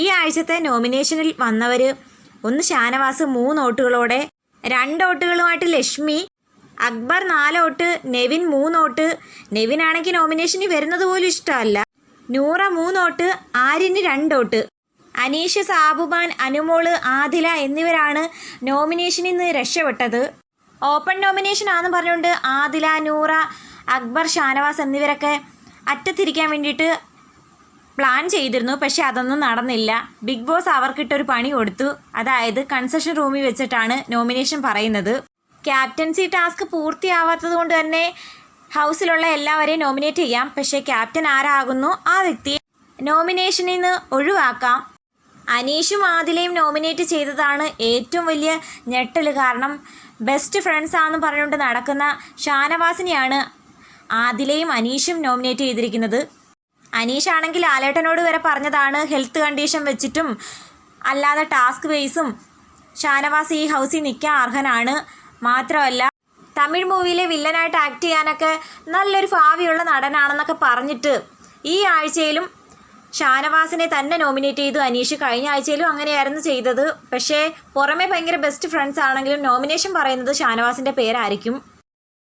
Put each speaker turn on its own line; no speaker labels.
ഈ ആഴ്ചത്തെ നോമിനേഷനിൽ വന്നവർ ഒന്ന് ഷാനവാസ് മൂന്ന് വോട്ടുകളോടെ രണ്ട് വോട്ടുകളുമായിട്ട് ലക്ഷ്മി അക്ബർ നാല് വോട്ട് നെവിൻ മൂന്ന് വോട്ട്. നെവിനാണെങ്കിൽ നോമിനേഷൻ വരുന്നത് പോലും ഇഷ്ടമല്ല. നൂറ മൂന്ന് വോട്ട് ആര്യന് രണ്ട് വോട്ട്. അനീഷ് സാബുബാൻ അനുമോൾ ആദില എന്നിവരാണ് നോമിനേഷനിൽ നിന്ന് രക്ഷപ്പെട്ടത്. ഓപ്പൺ നോമിനേഷൻ ആണെന്ന് പറഞ്ഞുകൊണ്ട് ആദില നൂറ അക്ബർ ഷാനവാസ് എന്നിവരൊക്കെ അറ്റത്തിരിക്കാൻ വേണ്ടിയിട്ട് പ്ലാൻ ചെയ്തിരുന്നു പക്ഷേ അതൊന്നും നടന്നില്ല. ബിഗ് ബോസ് അവർക്കിട്ടൊരു പണി കൊടുത്തു. അതായത് കൺസെഷൻ റൂമിൽ വെച്ചിട്ടാണ് നോമിനേഷൻ പറയുന്നത്. ക്യാപ്റ്റൻസി ടാസ്ക് പൂർത്തിയാവാത്തത് കൊണ്ട് തന്നെ ഹൗസിലുള്ള എല്ലാവരെയും നോമിനേറ്റ് ചെയ്യാം. പക്ഷേ ക്യാപ്റ്റൻ ആരാകുന്നു? ആ വ്യക്തിയെ നോമിനേഷനിൽ നിന്ന് ഒഴിവാക്കാം. അനീഷും ആദിലയും നോമിനേറ്റ് ചെയ്തതാണ് ഏറ്റവും വലിയ ഞെട്ടൽ കാരണം ബെസ്റ്റ് ഫ്രണ്ട്സ് ആണെന്ന് പറഞ്ഞുകൊണ്ട് നടക്കുന്ന ഷാനവാസിനെയാണ് ആദിലയും അനീഷും നോമിനേറ്റ് ചെയ്തിരിക്കുന്നത്. അനീഷ് ആണെങ്കിൽ ആലേട്ടനോട് വരെ പറഞ്ഞതാണ് ഹെൽത്ത് കണ്ടീഷൻ വെച്ചിട്ടും അല്ലാതെ ടാസ്ക് ബേസും ഷാനവാസ് ഈ ഹൗസിൽ നിൽക്കാൻ അർഹനാണ്. മാത്രമല്ല തമിഴ് മൂവിയിലെ വില്ലനായിട്ട് ആക്ട് ചെയ്യാനൊക്കെ നല്ലൊരു ഭാവിയുള്ള നടനാണെന്നൊക്കെ പറഞ്ഞിട്ട് ഈ ആഴ്ചയിലും ഷാനവാസിനെ തന്നെ നോമിനേറ്റ് ചെയ്തു. അനീഷ് കഴിഞ്ഞ ആഴ്ചയിലും അങ്ങനെയായിരുന്നു ചെയ്തത്. പക്ഷേ പുറമെ ഭയങ്കര ബെസ്റ്റ് ഫ്രണ്ട്സ് ആണെങ്കിലും നോമിനേഷൻ പറയുന്നത് ഷാനവാസിന്റെ പേരായിരിക്കും.